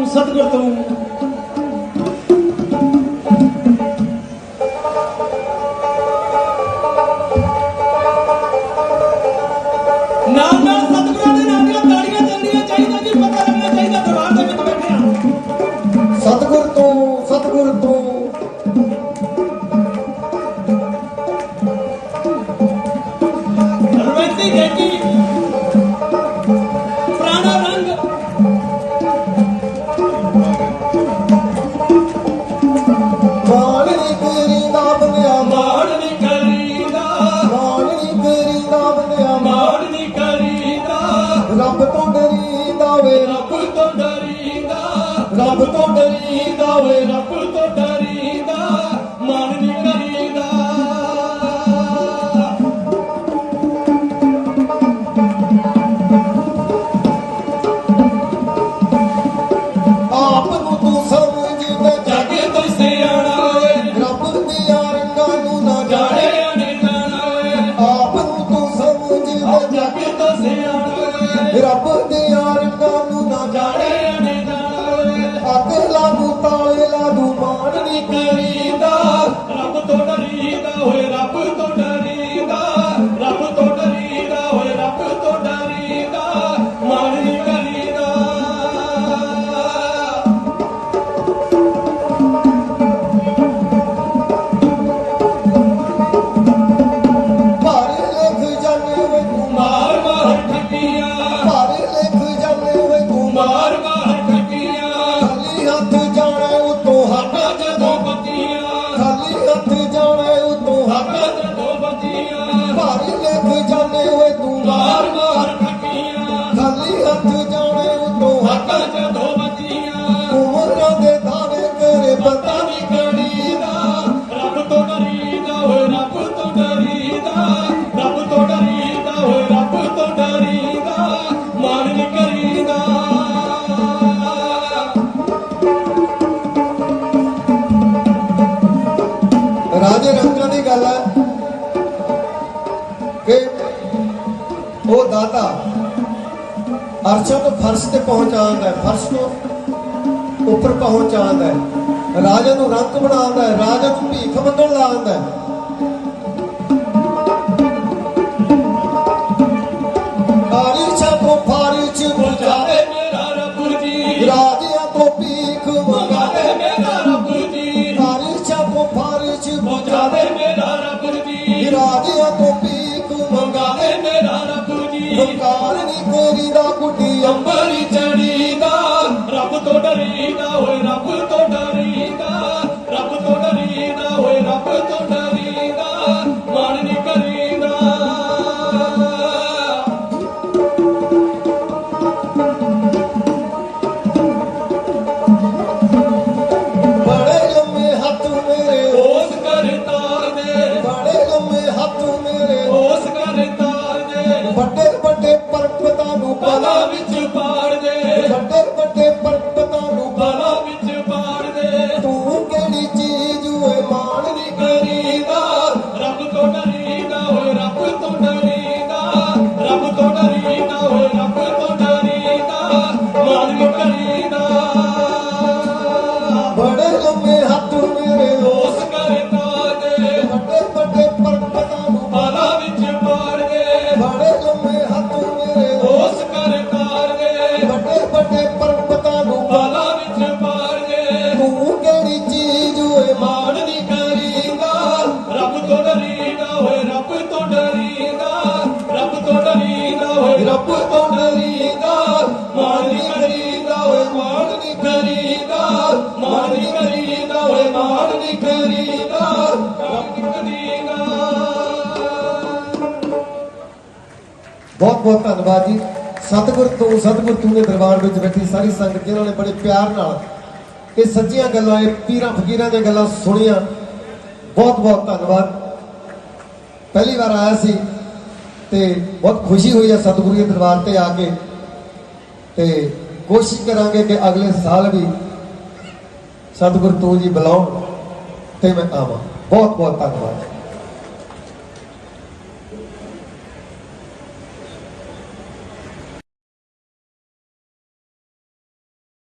Um santo cartão. ਨਹੀਂ ਡਰੀਦਾ ਰੱਬ ਤੋਂ ਡਰੀਦਾ ਹੋਏ ਰੱਬ ਤੋਂ ਡਰੀਦਾ ਰੱਬ ਤੋਂ ਡਰੀਦਾ ਹੋਏ ਰੱਬ ਤੋਂ ਡਰੀਦਾ ਮਾਰੀ ਕਰੀਦਾ ਭਰ ਲਿਖ ਜਾਣੇ ਵੇ ਤੂੰ ਮਾਰ ਮਾਰ ਠੱਗੀਆਂ। ਭਰ ਲਿਖ ਜਾਣੇ ਵੇ ਤੂੰ ਮਾਰ ਦੀ ਗੱਲ ਹੈ ਕਿ ਉਹ ਦਾਤਾ ਅਰਸ਼ ਤੋਂ ਫਰਸ਼ ਤੇ ਪਹੁੰਚਾਉਂਦਾ ਹੈ, ਫਰਸ਼ ਤੋਂ ਉੱਪਰ ਪਹੁੰਚਾਉਂਦਾ ਹੈ, ਰਾਜਾ ਨੂੰ ਰੰਗ ਬਣਾਉਂਦਾ ਹੈ, ਰਾਜਾ ਨੂੰ ਭੀਖ ਮੰਗਣ ਲਾਉਂਦਾ ਹੈ। 한번 todo mundo. ਬਹੁਤ ਬਹੁਤ ਧੰਨਵਾਦ ਜੀ। ਸਤਿਗੁਰ ਤੋਂ ਸਤਿਗੁਰ ਤੋਂ ਦੇ ਦਰਬਾਰ ਵਿੱਚ ਬੈਠੀ ਸਾਰੀ ਸੰਗਤ, ਜਿਨ੍ਹਾਂ ਨੇ ਬੜੇ ਪਿਆਰ ਨਾਲ ਇਹ ਸੱਚੀਆਂ ਗੱਲਾਂ, ਇਹ ਪੀਰਾਂ ਫਕੀਰਾਂ ਦੀਆਂ ਗੱਲਾਂ ਸੁਣੀਆਂ। ਬਹੁਤ ਬਹੁਤ ਧੰਨਵਾਦ। ਪਹਿਲੀ ਵਾਰ ਆਇਆ ਸੀ ਤੇ ਬਹੁਤ ਖੁਸ਼ੀ ਹੋਈ ਆ ਸਤਿਗੁਰੂ ਦੇ ਦਰਬਾਰ ਤੇ ਆ ਕੇ। ਤੇ ਕੋਸ਼ਿਸ਼ ਕਰਾਂਗੇ ਕਿ ਅਗਲੇ ਸਾਲ ਵੀ ਸਤਿਗੁਰ ਤੂੰ ਜੀ ਬੁਲਾਉਣ ਤੇ ਮੈਂ ਆਵਾਂ। ਬਹੁਤ ਬਹੁਤ ਧੰਨਵਾਦ।